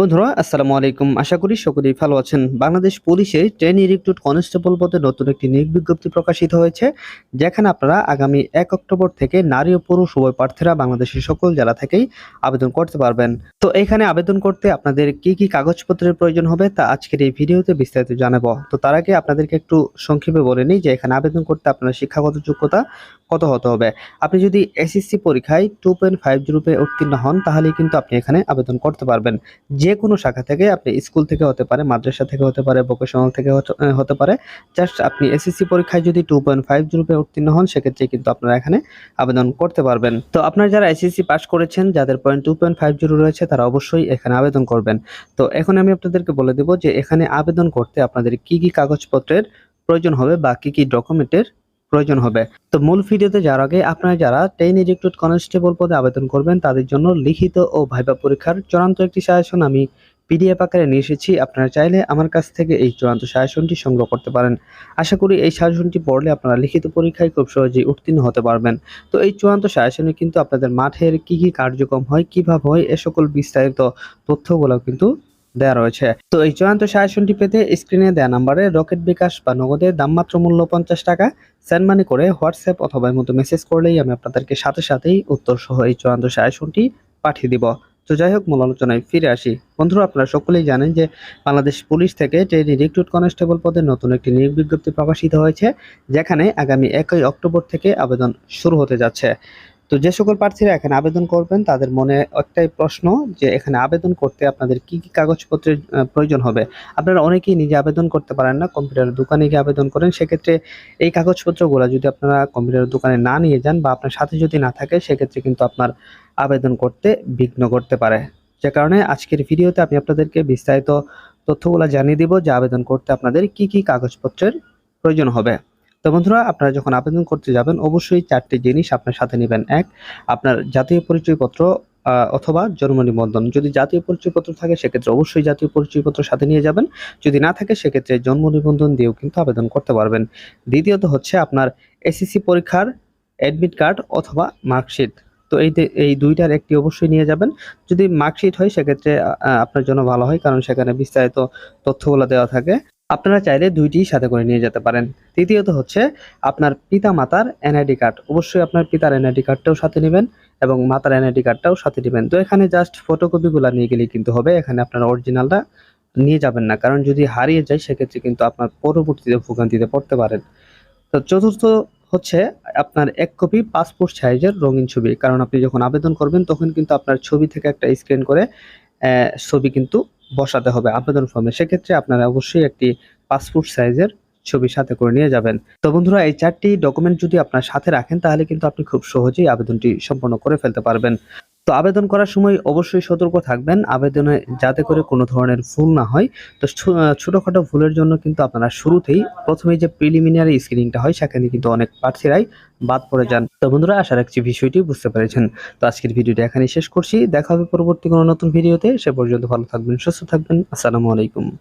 বন্ধুরা, আসসালামু আলাইকুম। আশা করি সকলেই ভালো আছেন। বাংলাদেশ পুলিশে ট্রেন রিক্রুট কনস্টেবল পদে নতুন একটি নিয়োগ বিজ্ঞপ্তি প্রকাশিত হয়েছে, যেখানে আপনারা আগামী এক অক্টোবর থেকে নারী ও পুরুষ উভয় প্রার্থীরা বাংলাদেশের সকল জেলা থেকেই আবেদন করতে পারবেন। তো এখানে আবেদন করতে আপনাদের কি কি কাগজপত্রের প্রয়োজন হবে তা আজকের এই ভিডিওতে বিস্তারিত জানাব। তো তার আগে আপনাদেরকে একটু সংক্ষেপে বলে নিই যে এখানে আবেদন করতে আপনার শিক্ষাগত যোগ্যতা কত হতে হবে? আপনি যদি এসএসসি পরীক্ষায় টু পয়েন্ট ফাইভ জিরোতে উত্তীর্ণ হন তাহলে কিন্তু আপনি এখানে আবেদন করতে পারবেন। যে কোনো শাখা থেকে আপনি স্কুল থেকে হতে পারে, মাদ্রাসা থেকে হতে পারে ভোকেশনাল থেকে হতে- পারে জাস্ট আপনি এসএসসি পরীক্ষায় যদি টু পয়েন্ট ফাইভ জিরোতে উত্তীর্ণ হন সেক্ষেত্রে কিন্তু আপনারা এখানে আবেদন করতে পারবেন। তো আপনারা যারা এসএসসি পাস করেছেন, যাদের point two point five zero রয়েছে, তারা অবশ্যই এখানে আবেদন করবেন। তো এখন আমি আপনাদেরকে বলে দেবো যে, এখানে আবেদন করতে আপনাদের কি কি কাগজপত্রের প্রয়োজন হবে বা কি কি ডকুমেন্টের প্রয়োজন হবে। তো মূল ভিডিওতে যাওয়ার আগে আপনারা যারা ট্রেন রিক্রুট কনস্টেবল পদে আবেদন করবেন, তাদের জন্য লিখিত ও ভাইবা পরীক্ষার চূড়ান্ত একটি সাজেশন আমি পিডিএফ আকারে নিয়ে এসেছি। আপনারা চাইলে আমার কাছ থেকে এই চূড়ান্ত সাজেশনটি সংগ্রহ করতে পারেন। আশা করি এই সাজেশনটি পড়লে আপনারা লিখিত পরীক্ষায় খুব সহজেই উত্তীর্ণ হতে পারবেন। তো এই চূড়ান্ত সাজেশনে কিন্তু আপনাদের মাঠের কি কি কার্যক্রম হয়, কীভাবে হয়, এ সকল বিস্তারিত তথ্যগুলো কিন্তু দেওয়া রয়েছে। তো এই চূড়ান্ত সাজেশনটি পেতে স্ক্রিনে দেওয়া নাম্বারে রকেট বিকাশ বা নগদের দামমাত্র মূল্য পঞ্চাশ টাকা, সেন্ড মানি করে হোয়াটসঅ্যাপ অথবা মতো মেসেজ করলেই আমি আপনাদেরকে সাথে সাথেই উত্তর সহ এই চূড়ান্ত সাজেশনটি পাঠিয়ে দিব। তো যাই হোক, মূল আলোচনায় ফিরে আসি। বন্ধুরা, আপনারা সকলেই জানেন যে বাংলাদেশ পুলিশ থেকে ট্রেনি রিক্রুট কনস্টেবল পদে নতুন একটি নিয়োগ বিজ্ঞপ্তি প্রকাশিত হয়েছে, যেখানে আগামী একই অক্টোবর থেকে আবেদন শুরু হতে যাচ্ছে। তো যে সকল প্রার্থীরা এখানে আবেদন করবেন, তাদের মনে একটাই প্রশ্ন যে এখানে আবেদন করতে আপনাদের কি কি কাগজপত্রের প্রয়োজন হবে? আপনারা অনেকেই নিজে আবেদন করতে পারেন না, কম্পিউটারের দোকানে গিয়ে আবেদন করেন। সেক্ষেত্রে এই কাগজপত্রগুলো যদি আপনারা কম্পিউটারের দোকানে না নিয়ে যান বা আপনার সাথে যদি না থাকে, সেক্ষেত্রে কিন্তু আপনার আবেদন করতে বিঘ্ন করতে পারে। যে কারণে আজকের ভিডিওতে আমি আপনাদেরকে বিস্তারিত তথ্যগুলো জানিয়ে দিব যে আবেদন করতে আপনাদের কি কি কাগজপত্রের প্রয়োজন হবে। তো বন্ধুরা, আপনারা যখন আবেদন করতে যাবেন, অবশ্যই চারটি জিনিস আপনার সাথে নেবেন। এক, আপনার জাতীয় পরিচয়পত্র অথবা জন্ম নিবন্ধন। যদি জাতীয় পরিচয়পত্র থাকে, সেক্ষেত্রে অবশ্যই জাতীয় পরিচয়পত্র সাথে নিয়ে যাবেন। যদি না থাকে, সেক্ষেত্রে জন্ম নিবন্ধন দিয়েও কিন্তু আবেদন করতে পারবেন। দ্বিতীয়ত হচ্ছে আপনার এসএসসি পরীক্ষার অ্যাডমিট কার্ড অথবা মার্কশিট তো এই এই দুইটার একটি অবশ্যই নিয়ে যাবেন। যদি মার্কশিট হয়, সেক্ষেত্রে আপনার জন্য ভালো হয়, কারণ সেখানে বিস্তারিত তথ্যগুলো দেওয়া থাকে। আপনারা চাইলে দুইটি সাথে করে নিয়ে যেতে পারেন। তৃতীয়ত হচ্ছে, আপনার পিতা মাতার এনআইডি কার্ড অবশ্যই আপনার পিতার এনআইডি কার্ডটাও সাথে নেবেন এবং মাতার এনআইডি কার্ডটাও সাথে নেবেন। তো এখানে জাস্ট ফটোকপিগুলো নিয়ে গেলেই কিন্তু হবে। এখানে আপনার অরিজিনালটা নিয়ে যাবেন না। কারণ যদি হারিয়ে যায়, সেক্ষেত্রে কিন্তু আপনার পরবর্তীতে ভোগান্তিতে পড়তে পারেন। তো চতুর্থ হচ্ছে, আপনার এক কপি পাসপোর্ট সাইজের রঙিন ছবি। কারণ আপনি যখন আবেদন করবেন, তখন কিন্তু আপনার ছবি থেকে একটা স্ক্যান করে ছবি কিন্তু বসাতে হবে আবেদন ফর্মে সেক্ষেত্রে আপনারা অবশ্যই একটি পাসপোর্ট সাইজের ছবি সাথে করে নিয়ে যাবেন। তো বন্ধুরা, এই চারটি ডকুমেন্ট যদি আপনার সাথে রাখেন, তাহলে কিন্তু আপনি খুব সহজেই আবেদনটি সম্পন্ন করে ফেলতে পারবেন। তো আবেদন করার সময় অবশ্যই সতর্ক থাকবেন। আবেদনে যাতে করে কোনো ধরনের ভুল না হয়। তো ছোটখাটো ভুলের জন্য কিন্তু আপনারা শুরুতেই প্রথমে যে প্রিলিমিনারি স্ক্রিনিংটা হয়, সেখানে কিন্তু অনেক প্রার্থীরাই বাদ পড়ে যান। তো বন্ধুরা, আশা রাখছি বিষয়টি বুঝতে পেরেছেন। তো আজকের ভিডিওটা এখানে শেষ করছি। দেখা হবে পরবর্তী কোনো নতুন ভিডিওতে। সে পর্যন্ত ভালো থাকবেন, সুস্থ থাকবেন। আসসালামু আলাইকুম।